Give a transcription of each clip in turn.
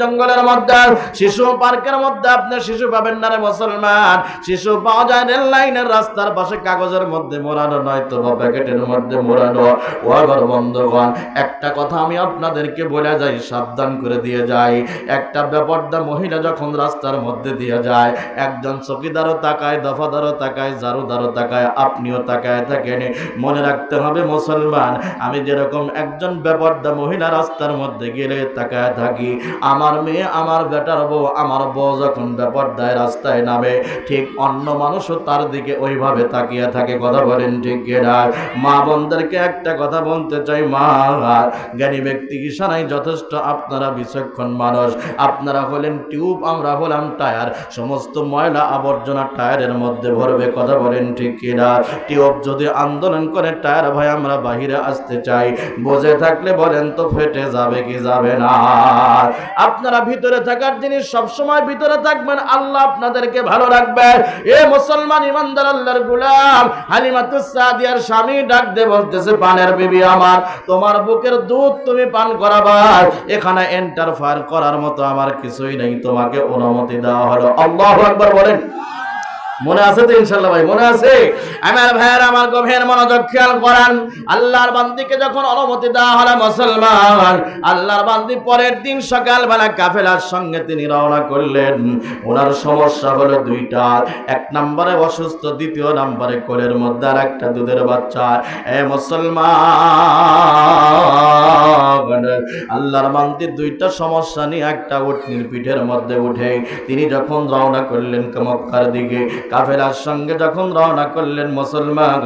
জঙ্গলের মধ্যে, শিশু পার্কের মধ্যে আপনি শিশু পাবেন না রে মুসলমান। শিশু পাওয়া যায় রেল লাইনের রাস্তার পাশে, কাগজের মধ্যে মোড়ানো, নয়তো বা প্যাকেটের মধ্যে মোড়ানো। ও একটা কথা আমি আপনাদেরকে বলে যাই, সাবধান করে দিয়ে যাই। একটা মহিলা যখন রাস্তার মধ্যে দিয়ে যায়, একজন চকিদারও তাকায়, দফাদারও তাকায়, জারুদারও তাকায়, আপনিও তাকায় থাকেন। মনে রাখতে হবে মুসলমান, আমি যেরকম একজন ব্যাপারটা মহিলা রাস্তার মধ্যে গেলে তাকায় থাকি আমার মেয়ে, আমার বেটার বউ, আমার বউ যখন ব্যাপার দেয় রাস্তায় নামে, ঠিক অন্য মানুষও তার দিকে ওইভাবে তাকিয়ে থাকে, কথা বলেন ঠিক কিনা? মা বোনদেরকে একটা কথা বলতে চাই, মা, জ্ঞানী ব্যক্তি ইশারাই যথেষ্ট, আপনারা বিচক্ষণ মানুষ। আপনারা হলেন টিউব, আমরা হলাম টায়ার। সমস্ত ময়লা আবর্জনা টায়ারের মধ্যে ভরবে, কথা বলেন ঠিক কিনা? টিউব যদি আন্দোলন করে, টায়ার ভাই, আমরা বাহিরে আসতে চাই। বসে থাকলে বলেন তো, ফেটে যাবে কি যাবে না? আপনারা ভিতরে থাকার জিনিস সবসময় ভিতরে থাকবেন, আল্লাহ আপনাদেরকে ভালো রাখবে। এ মুসলমান ইমানদার আল্লাহর গুলাম, হালিমাতুস সাদিয়ার স্বামী ডাক দে বলতেছে, পানের বিবি আমার, তোমার বুকের দুধ তুমি পান করাবার এখানে এন্টারফায়ার করার মতো আমার কিছুই নেই, তোমাকে অনুমতি দেওয়া হলো। আল্লাহু আকবার বলেন। মনে আছে তো ইনশাল্লাহ ভাই? মনে আছে? আমার ভাইয়ের আমার গভীর মনোযোগ খেয়াল করান। আল্লাহর বান্দিকে যখন অনুমতি দেওয়া হলো মুসলমান, আল্লাহর বান্দি পরের দিন সকালবেলা কাফেলার সঙ্গে তিনি রওনা করলেন। ওনার সমস্যা হলো দুইটা। এক নম্বরে অসুস্থ, দ্বিতীয় নম্বরে কোলের মধ্যে আর একটা দুধের বাচ্চা। এ মুসলমান, আল্লাহর বান্দি দুইটা সমস্যা নিয়ে একটা উটনির পিঠের মধ্যে উঠে তিনি যখন রওনা করলেন মক্কার দিকে কাফেলার সঙ্গে যখন রওনা করলেন মুসলমান,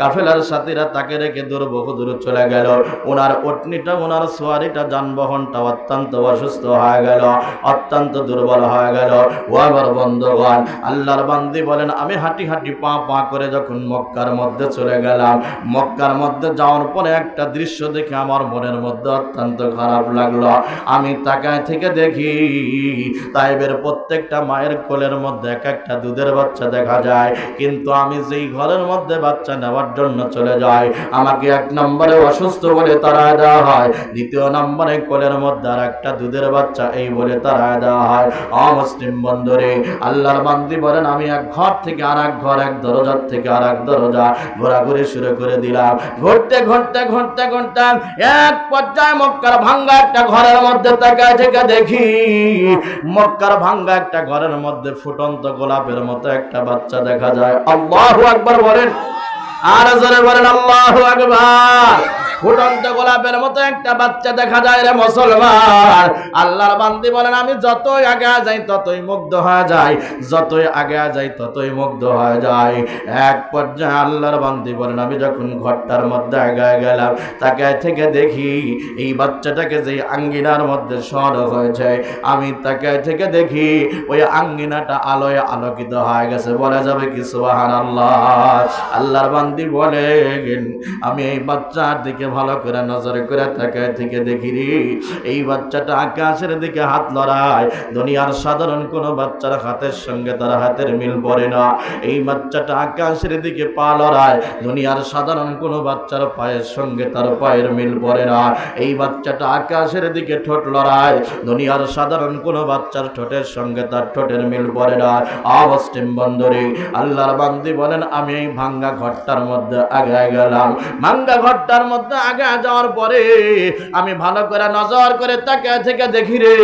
কাফেলার সাথীরা তাকে রেখে দূর বহু দূর চলে গেল। ওনার ওটনিটা ওনার সোয়ারিটা, যানবাহনটা অত্যন্ত অসুস্থ হয়ে গেল, অত্যন্ত দুর্বল হয়ে গেল। ও আবার বন্ধগণ, আল্লাহর বান্দি বলেন, আমি হাঁটি হাঁটি পা পা করে যখন মক্কার মধ্যে চলে গেলাম, মক্কার মধ্যে যাওয়ার পরে একটা দৃশ্য দেখে আমার মনের মধ্যে অত্যন্ত খারাপ লাগল। আমি তাকায় থেকে দেখি, তাইবের প্রত্যেকটা মায়ের কোলের মধ্যে এক একটা দুধের বাচ্চা দেখা যায়, কিন্তু আমি যেই ঘরের মধ্যে বাচ্চা নেওয়ার জন্য চলে যাই, আমাকে এক নম্বরে অসুস্থ বলে তারা দেওয়া হয়, দ্বিতীয় নম্বরে কোলের মধ্যে আর একটা দুধের বাচ্চা এই বলে তারা দেওয়া হয়। অমুসলিম বন্ধুরে, আল্লাহর বান্দি বলেন, আমি এক ঘর থেকে আর এক ঘর, এক দরজার থেকে আর এক দরজা ঘোরাঘুরি শুরু করে দিলাম। ঘুরতে ঘুরতে ঘুরতে ঘুরতে এক পর্যায়ে মক্কার ভাঙ্গা একটা ঘরের মধ্যে তাকায় থেকে দেখি, মক্কার ভাঙ্গা একটা ঘরের মধ্যে ফুটন্ত গোলাপের মতো একটা বাচ্চা দেখা যায়। আল্লাহ একবার বলেন আর জোরে বলেন, আল্লাহু আকবার। ফুটন্ত গোলাপের মতো একটা বাচ্চা দেখা যায় রে মুসলমান। আল্লাহর বান্দি বলেন, আমি যতই আগে যাই, ততই মুগ্ধ হয়ে যাই। যতই আগে যাই, ততই মুগ্ধ হয়ে যাই। এক পর্যায়ে আল্লাহর বান্দি বলেন, আমি যখন ঘরটার মধ্যে আগায় গেলাম, তাকে থেকে দেখি এই বাচ্চাটাকে যে আঙ্গিনার মধ্যে সর হয়েছে। আমি তাকে থেকে দেখি ওই আঙ্গিনাটা আলোয় আলোকিত হয়ে গেছে। বলা যাবে কি সুবাহান আল্লাহ আল্লাহর বান্দি বলে আমি এই বাচ্চার দিকে ভালো করে নজর করে তাকায় থেকে দেখি এই বাচ্চাটা আকাশের দিকে হাত লড়ায়। দুনিয়ার সাধারণ কোন বাচ্চার হাতের সঙ্গে তার হাতের মিল পড়ে না। এই বাচ্চাটা আকাশের দিকে পা লড়ায়। দুনিয়ার সাধারণ কোন বাচ্চার পায়ের সঙ্গে তার পায়ের মিল পড়ে না। এই বাচ্চাটা আকাশের দিকে ঠোঁট লড়ায়। দুনিয়ার সাধারণ কোন বাচ্চার ঠোঁটের সঙ্গে তার ঠোঁটের মিল পড়ে না। অবস্টিম বন্দরে আল্লাহর বান্দি বলেন, আমি এই ভাঙ্গা ঘরটার মধ্যে আগে গেলাম। ভাঙ্গা ঘরটার মধ্যে আগে যাওয়ার পরে আমি ভালো করে নজর করে তাকে থেকে দেখি রে,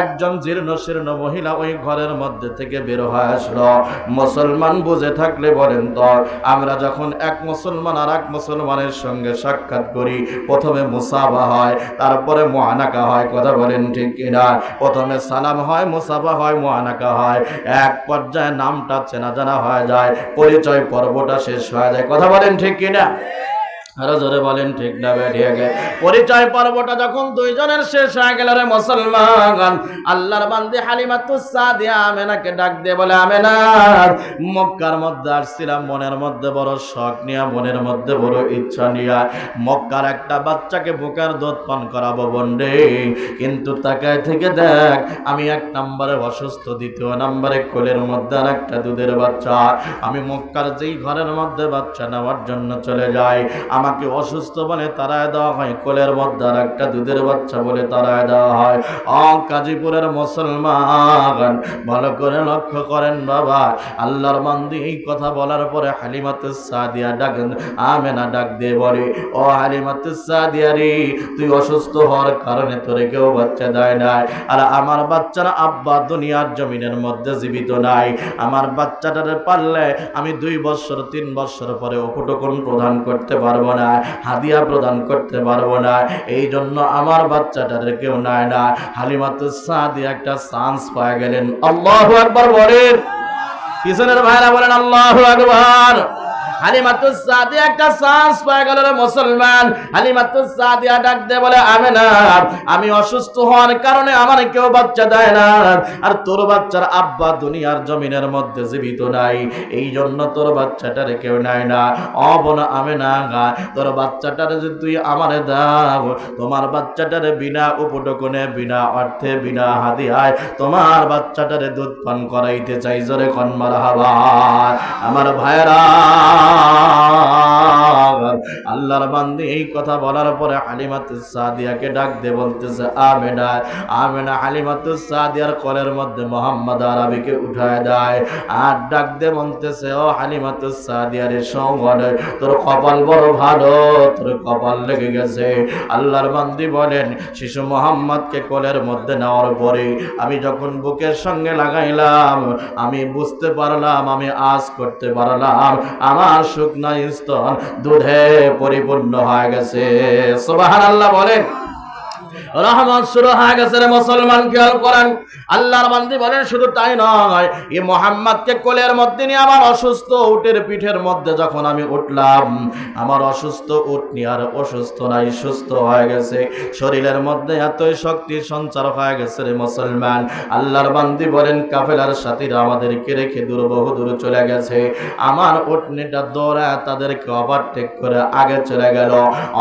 একজন জীর্ণ শীর্ণ মহিলা ওই ঘরের মধ্যে থেকে বের হয়ে আসলো। মুসলমান বুঝে থাকলে বলেন তো, আমরা যখন এক মুসলমান আর এক মুসলমানের সঙ্গে সাক্ষাৎ করি, প্রথমে মুসাফা হয়, তারপরে মহানাকা হয়, কথা বলেন ঠিক কিনা? প্রথমে সালাম হয়, মুসাফা হয় মহানাকা হয়। এক পর্যায়ে নামটা চেনা জানা হয়ে যায়, পরিচয় পর্বটা শেষ হয়ে যায় কথা বলেন ঠিক কিনা? আরও জোরে বলেন, ঠিক না বেরিয়ে গে পরিচয় পর্বটা যখন দুইজনের শেষ হয়ে গেল রে মুসলমান, আল্লাহর বান্দি হালিমাতুস সাদিয়া আমেনাকে ডাক দিয়ে বলে মক্কার মধ্যে আসছিলাম, মনের মধ্যে বড় শখ নিয়া, মনের মধ্যে বড় ইচ্ছা নিয়া। মক্কার একটা বাচ্চাকে বুকের দুধ পান করাবো বন্ডে, কিন্তু তাকায় থেকে দেখ, আমি এক নম্বরে অসুস্থ, দ্বিতীয় নম্বরে কোলের মধ্যে আর একটা দুধের বাচ্চা। আমি মক্কার যেই ঘরের মধ্যে বাচ্চা নেওয়ার জন্য চলে যাই আমাকে অসুস্থ বলে তারায় দেওয়া হয়। কোলের মধ্যে আর একটা দুধের বাচ্চা বলে তারায় দেওয়া হয়। অ কাজীপুরের মুসলমান, ভালো করে লক্ষ্য করেন বাবা। আল্লাহর বান্দি এই কথা বলার পরে হালিমাতু সাদিয়া ডাক, আমেনা ডাক দিয়ে বলে, ও হালিমাতু সাদিয়া রে, তুই অসুস্থ হওয়ার কারণে তোরে কেউ বাচ্চা দেয় নাই। আর আমার বাচ্চারা আব্বা দুনিয়ার জমিনের মধ্যে জীবিত নাই। আমার বাচ্চাটারে পারলে আমি দুই বছর, তিন বছর পরে উপটকন প্রদান করতে পারব না, হাদিয়া প্রদান করতে পারব না এই জন্য আমার বাচ্চাটার কেউ নাই না। হালিমাতু সাদিয়া একটা চান্স পায় গেলেন। আল্লাহ একবার বলেন। পিছনের ভাইরা বলেন, আল্লাহ আকবার। আমি অসুস্থ হওয়ার কারণে আমার কেউ বাচ্চা দেয় না। আর তোর বাচ্চার আব্বা দুনিয়ার জমিনের মধ্যে জীবিত নাই। এই জন্য তোর বাচ্চাটারে কেউ নেয় না। অবন আমি না গা, তোর বাচ্চাটারে যদি তুই আমারে দাও, তোমার বাচ্চাটারে বিনা উপটকনে, বিনা অর্থে, বিনা হাদিয়ায় তোমার বাচ্চাটারে দুধ পান করাইতে চাই। জোরে কনমার হাবা আমার ভাইরা আল্লাহর বান্দি এই কথা বলার পরে হালিমাতুস সাদিয়াকে ডাক দে বলতেছে, আমেনা আমেনা হালিমাতুস সাদিয়ার কলের মধ্যে মোহাম্মদ আরবিকে উঠায় দেয়। আর ডাক দে বলতেছে, ও হালিমাতুস সাদিয়ারে সঙ্গনে তোর কপাল বড় ভালো, তোর কপাল লেগে গেছে। আল্লাহর বান্দি বলেন, শিশু মোহাম্মদকে কোলের মধ্যে নেওয়ার পরে আমি যখন বুকের সঙ্গে লাগাইলাম, আমি বুঝতে পারলাম, আমি আজ করতে পারলাম। আমার শুকনা স্তন দুধে পরিপূর্ণ হয়ে গেছে। সুবাহান আল্লাহ বলেন রহমত শুরু হয়ে গেছে রে মুসলমান খেয়াল করেন? আল্লাহর বান্দি বলেন, শুধু তাই নয়, এই মোহাম্মদকে কোলের মধ্যে নিয়ে আমার অসুস্থ উটের পিঠের মধ্যে যখন আমি উঠলাম, আমার অসুস্থ উট নিয়ে আর অসুস্থ নাই, সুস্থ হয়ে গেছে। শরীরের মধ্যে এতই শক্তি সঞ্চার হয়ে গেছে রে মুসলমান। আল্লাহর বান্দি বলেন, কাফেলার সাথীরা আমাদেরকে রেখে দূর বহু দূর চলে গেছে। আমার উটনিটা দৌড়ায় তাদেরকে ওভারটেক করে আগে চলে গেল।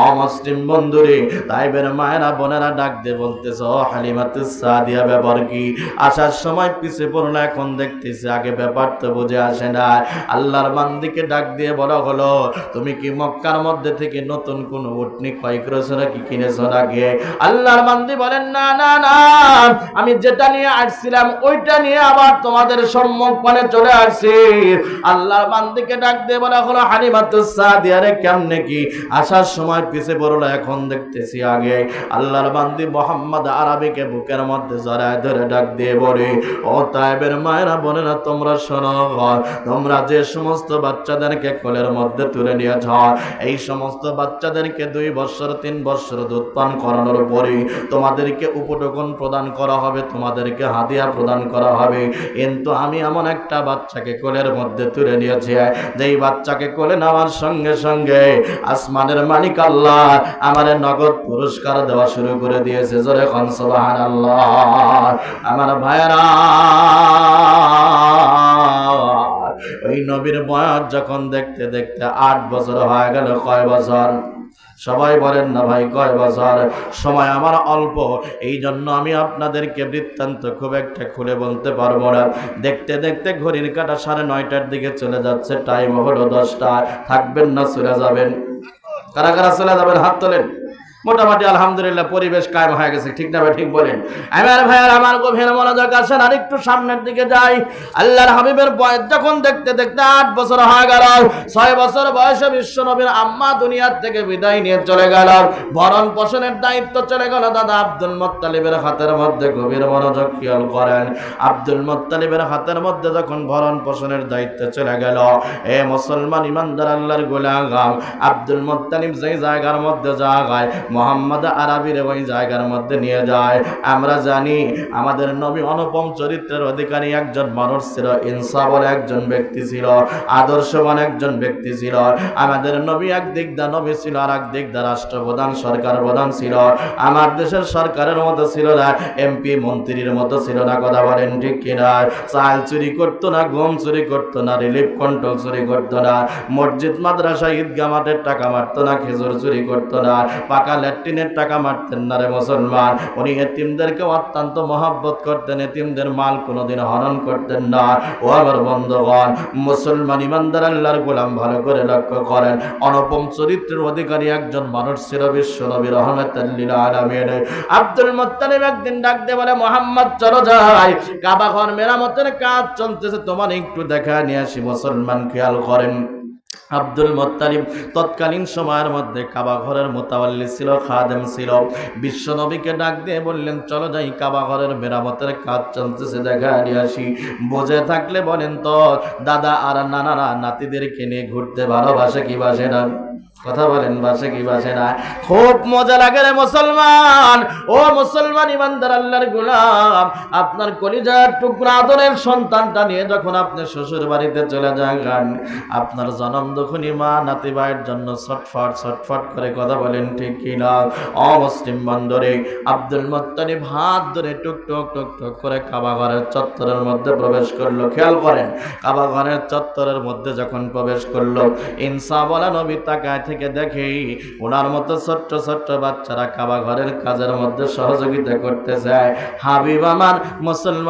অমুসলিম বন্ধুরে, তাইবের মায়েরা, বোনেরা ডাক দিয়ে বলতেছে, ও হালিমাতুস সাদিয়া ব্যাপার কি? আসার সময় পিছে পড়ল, এখন দেখতেছি আগে ব্যাপার তো বুঝে আসে না আল্লাহর বান্দিকে ডাক দিয়ে বলা হলো, তুমি কি মক্কার মধ্যে থেকে নতুন কোন উটনি ক্রয় করেছ নাকি কিনেছো নাকি? আল্লাহর বান্দি বলেন, না না না, আমি যেটা নিয়ে আসছিলাম, ওইটা নিয়ে আবার তোমাদের সম্মুখপানে চলে আসছি। আল্লাহর বান্দিকে ডাক দিয়ে বলা হলো হালিমাতুস সাদিয়া রে কেমনে কি? আসার সময় পিছে পড়ল, এখন দেখতেছি আগে আল্লাহর বান্দি মোহাম্মদ আরবিকে বুকের মধ্যে জড়ায় ধরে ডাক দিয়ে বলে, ও তাইবের মায়েরা, বোনেরা, তোমরা শোনো তোমরা যে সমস্ত বাচ্চাদেরকে কোলের মধ্যে তুলে নিয়েছ এই সমস্ত বাচ্চাদেরকে দুই বছর, তিন বছর দুধ পান করানোর পরে তোমাদেরকে উপটকন প্রদান করা হবে, তোমাদেরকে হাদিয়া প্রদান করা হবে। কিন্তু আমি এমন একটা বাচ্চাকে কোলের মধ্যে তুলে নিয়েছি, যেই বাচ্চাকে কোলে নেওয়ার সঙ্গে সঙ্গে আসমানের মালিক আল্লাহ আমার নগদ পুরস্কার দেওয়া শুরু করে দিয়েছে, জোরে খন সুবহান আল্লাহ আমার ভাইরা ওই নবীর বয়স যখন দেখতে দেখতে আট বছর হয়ে গেল, কয় বছর? সবাই বলেন না ভাই, কয় বছর? সময় আমার অল্প এই জন্য আমি আপনাদেরকে বৃত্তান্ত খুব একটা খুলে বলতে পারব না। দেখতে দেখতে ঘড়ির কাটা সাড়ে নয়টার দিকে চলে যাচ্ছে টাইম হলো দশটা থাকবেন না, চলে যাবেন। কারা কারা চলে যাবেন? হাত তোলেন। মোটামুটি আলহামদুলিল্লাহ পরিবেশ কায়েম হয়ে গেছে, ঠিক না ঠিক বলেন? আমার ভাইয়ার আমার গভীর মনোযোগ আছেন আর একটু সামনের দিকে যাই। আল্লাহর হাবিবের বয়স যখন দেখতে দেখতে আট বছর হয়ে গেল, ছয় বছর বয়সে বিশ্ব নবীর আম্মা দুনিয়ার থেকে বিদায় নিয়ে চলে গেল। ভরণ পোষণের দায়িত্ব চলে গেল দাদা আব্দুল মোত্তালিবের হাতের মধ্যে, গভীর মনোযোগ খেয়াল করেন। আব্দুল মোত্তালিবের হাতের মধ্যে যখন ভরণ পোষণের দায়িত্ব চলে গেল, এ মুসলমান ইমানদার আল্লাহর গোলাগাম আব্দুল মোত্তালিব যেই জায়গার মধ্যে জায়গায় মোহাম্মদ আরবির ওই জায়গার মধ্যে নিয়ে যায়। আমরা জানি আমাদের নবী অনুপম চরিত্রের অধিকারী একজন মানুষ ছিল ইনসাফের একজন ব্যক্তি ছিল, আদর্শবান একজন ব্যক্তি ছিল। আমাদের নবী এক দিক দা নবী ছিল আর এক দিক দা রাষ্ট্রপ্রধান সরকার প্রধান ছিল। আমার দেশের সরকারের মতো ছিল না, এমপি, মন্ত্রীর মতো ছিল না, কথা বলেন ঠিক কিনা? চাল চুরি করতো না, গম চুরি করতো না, রিলিফ কন্ট্রোল চুরি করতো না, মসজিদ, মাদ্রাসা ঈদগা মাঠের টাকা মারতো না, খেজুর চুরি করতো না, পাকা ল্যাট্রিনের টাকা মারতেন না রে মুসলমান। উনি এতিমদেরকে অত্যন্ত মহাব্বত করতেন, এতিমদের মাল কোনোদিন হরণ করতেন না। ও আমার বন্ধগণ, মুসলমান ইমানদার আল্লাহর গোলাম ভালো করে লক্ষ্য করেন। অনুপম চরিত্রের অধিকারী একজন মানুষ ছিল বিশ্ব নবী রহমতুল্লিল আলমিন। আব্দুল মুত্তালিব একদিন ডাক দিয়ে বলে, মোহাম্মদ, চলো যাই। কাবা ঘর মেরামতের কাজ চলতেছে, তোমার একটু দেখা নিয়ে আসি, মুসলমান খেয়াল করেন। আব্দুল মোত্তালিব তৎকালীন সময়ের মধ্যে কাবা ঘরের মোতাবাল্লি ছিল, খাদেম ছিল। বিশ্ব নবীকে ডাক দিয়ে বললেন, চলো যাই কাবা ঘরের মেরামতের কাজ চলতেছে, দেখা নিয়ে আসি। বোঝে থাকলে বলেন তো দাদা আর নানারা নাতিদেরকে নিয়ে ঘুরতে ভালোবাসে কি বাসে না? কথা বলেন বাসে কি বাসে না? খুব মজা লাগে রে মুসলমান। ও মুসলমান ইমানদার আল্লাহর গোলাম, আপনার কলিজার টুকরা আদরের সন্তানটা নিয়ে যখন আপনি শ্বশুর বাড়িতে চলে যান, আপনার জনম দুখনি মা নাতি ভাইয়ের জন্য ছটফট ছটফট করে কথা বলেন, ঠিক কিনা অমুসলিম বন্দরে, আব্দুল মোত্তালিব হাত ধরে টুক টুক টুক টুক করে কাবা ঘরের চত্বরের মধ্যে প্রবেশ করল। খেয়াল করেন, কাবা ঘরের চত্বরের মধ্যে যখন প্রবেশ করল ইনসা বলা নবী তাকায় থেকে দেখে ওনার মতো ছোট্ট ছোট্ট বাচ্চারা কাবা ঘরের কাজের মধ্যে সহযোগিতা করতে যায় হাবিব আমার মুসলমান